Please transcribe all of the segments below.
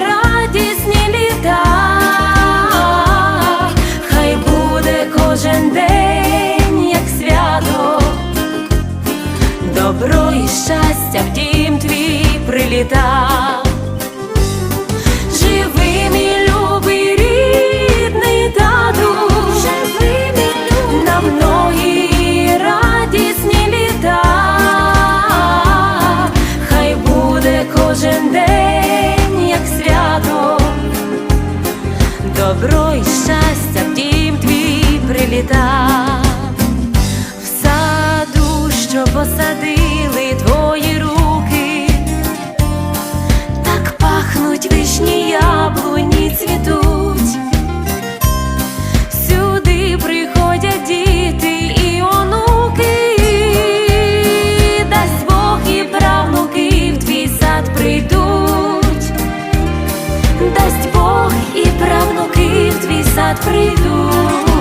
Радісні літа, хай буде кожен день, як свято, добро і щастя в дім твій приліта. добро і щастя в дім твій прилітав, в саду, що посадили твої руки, так пахнуть вишні яблуні цвітуть, сюди приходять діти і онуки, дасть Бог і правнуки в твій сад прийдуть. правнуків твій сад прийдуть.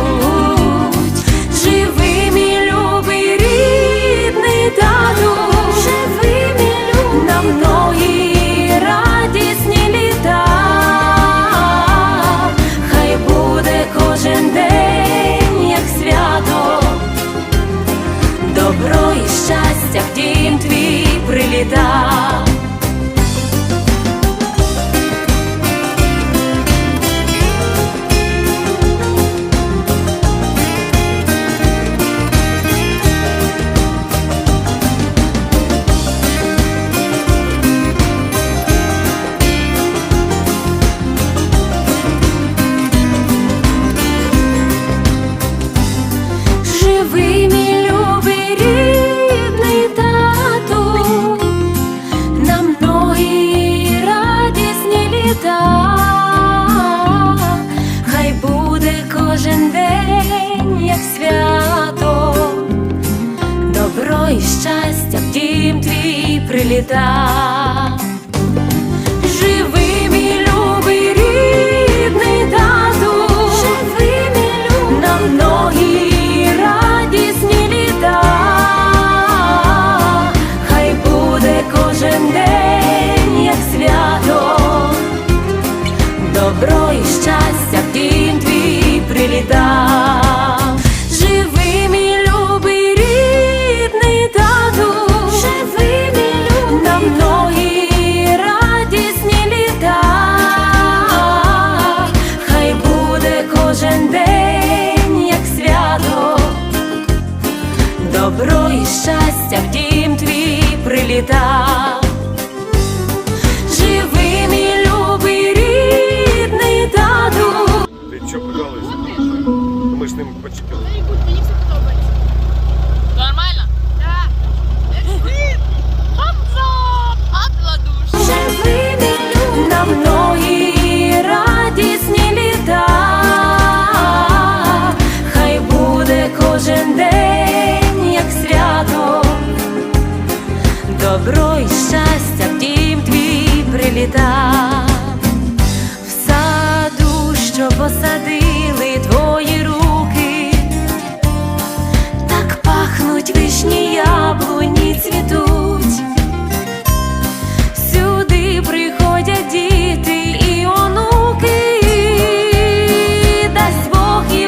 літа. біда. Живи, мій Ми ж ним почекали.